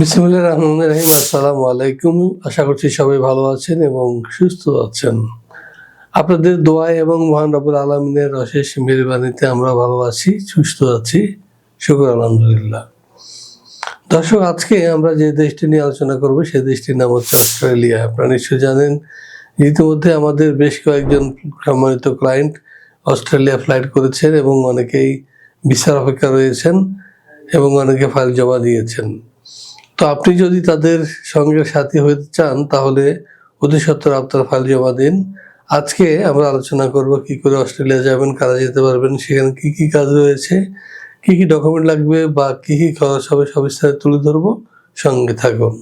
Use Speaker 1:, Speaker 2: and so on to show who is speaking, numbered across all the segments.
Speaker 1: বিসমুল্লাহ রহমান রহিম, আসসালামু আলাইকুম। আশা করছি সবাই ভালো আছেন এবং সুস্থ আছেন। আপনাদের দোয়ায় এবং মহান রবুল আলমিনের অশেষ মেহরবানিতে আমরা ভালো আছি, সুস্থ আছি। শুক্র, আলহামদুলিল্লাহ। দর্শক, আজকে আমরা যে দেশটি নিয়ে আলোচনা করব সেই দেশটির নাম হচ্ছে অস্ট্রেলিয়া। আপনারা নিশ্চয়ই জানেন, ইতিমধ্যে আমাদের বেশ কয়েকজন সম্মানিত ক্লায়েন্ট অস্ট্রেলিয়া ফ্লাইট করেছেন এবং অনেকেই বিচার অপেক্ষা রয়েছেন এবং অনেকে ফাইল জমা দিয়েছেন। তো আপনি যদি তাদের সঙ্গে সাথী হতে চান, তাহলে অতি সত্তর আপনার ফাইল জমা দিন। আজকে আমরা আলোচনা করব কি করে অস্ট্রেলিয়া যাবেন, কারা যেতে পারবেন, সেখানে কি কি কাজ রয়েছে, কি কি ডকুমেন্ট লাগবে বা কি কি খরচ হবে, সব তুলে ধরবো। সঙ্গে থাকুন।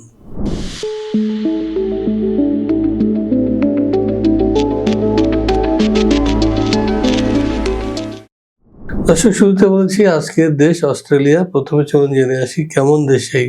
Speaker 1: দর্শক, শুরুতে বলেছি, আজকের দেশ অস্ট্রেলিয়া। প্রথমে চলুন জেনে আসি, কেমন দেশ এই?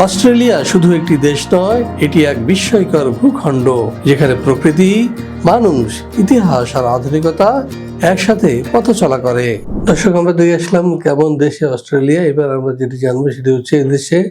Speaker 1: অস্ট্রেলিয়া শুধু একটি দেশ নয়, এটি এক বিস্ময়কর ভূখণ্ড, যেখানে প্রকৃতি, মানুষ, ইতিহাস আর আধুনিকতা একসাথে পথ চলা করে। দর্শক, আমরা দেখে আসলাম কেমন দেশে অস্ট্রেলিয়া, এবার আমরা যেটি জানব সেটি হচ্ছে এদেশে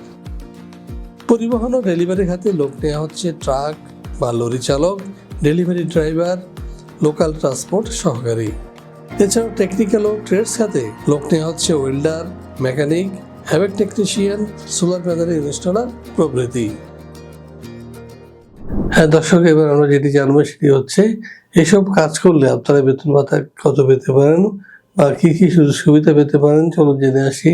Speaker 1: পরিবহন ও ডেলিভারি খাতে লোক নেওয়া হচ্ছে ট্রাক বা লরি চালক, ডেলিভারি ড্রাইভার, লোকাল ট্রান্সপোর্ট সহকারী। এছাড়াও টেকনিক্যাল ও ট্রেডস খাতে লোক নেওয়া হচ্ছে welder, mechanic, HVAC technician, solar panel installer প্রভৃতি। হ্যাঁ দর্শক, এবার আমরা যেটি জানব সেটি হচ্ছে, এসব কাজ করলে আপনারা বেতন ভাতা কত পেতে পারেন বা কি কি সুযোগ সুবিধা পেতে পারেন? চলুন জেনে আসি।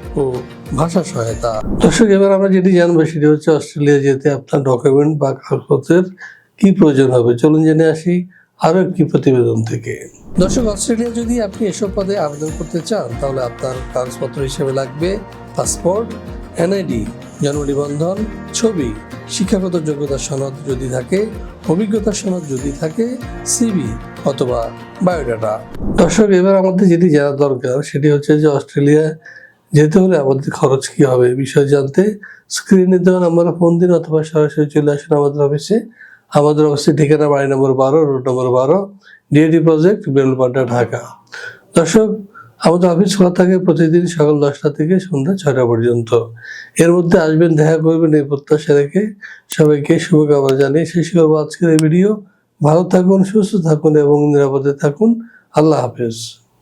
Speaker 1: ও ভাষা সহায়তা। দর্শক, এবার আমরা যেটি জানব সেটি হচ্ছে অস্ট্রেলিয়া যেতে আপনার ডকুমেন্ট বা কাগজপত্রের কি প্রয়োজন হবে। চলুন জেনে আসি আরও একটি প্রতিবেদন থেকে। দর্শক, অস্ট্রেলিয়া যদি আপনি এসব পদে আবেদন করতে চান, তাহলে আপনার কাগজপত্র হিসেবে লাগবে পাসপোর্ট, এনআইডি জন্ম নিবন্ধন ছবি, শিক্ষাগত যোগ্যতা সনদ যদি থাকে, অভিজ্ঞতা সনদ যদি থাকে সিবি অথবা বায়োডাটা। দর্শক, এবার আমাদের যেটি জানা দরকার সেটি হচ্ছে যে অস্ট্রেলিয়া যেতে হলে আমাদের খরচ কি হবে বিষয় জানতে স্ক্রিনে দেওয়া নাম্বারে ফোন দিন অথবা সরাসরি চলে আসুন আমাদের অফিসে আমাদের অফিসের ঠিকানা বাড়ি নম্বর বারো রোড নম্বর বারো ডিএডি প্রজেক্ট বেলপাড্ডা ঢাকা। দর্শক, আমাদের অফিস খোলা থাকে প্রতিদিন সকাল দশটা থেকে সন্ধ্যা ছয়টা পর্যন্ত। এর মধ্যে আসবেন, দেখা করবেন এই প্রত্যাশা রেখে। সবাইকে শুভকামনা জানিয়ে শেষ করব আজকের এই ভিডিও ভালো থাকুন, সুস্থ থাকুন এবং নিরাপদে থাকুন। আল্লাহ হাফেজ।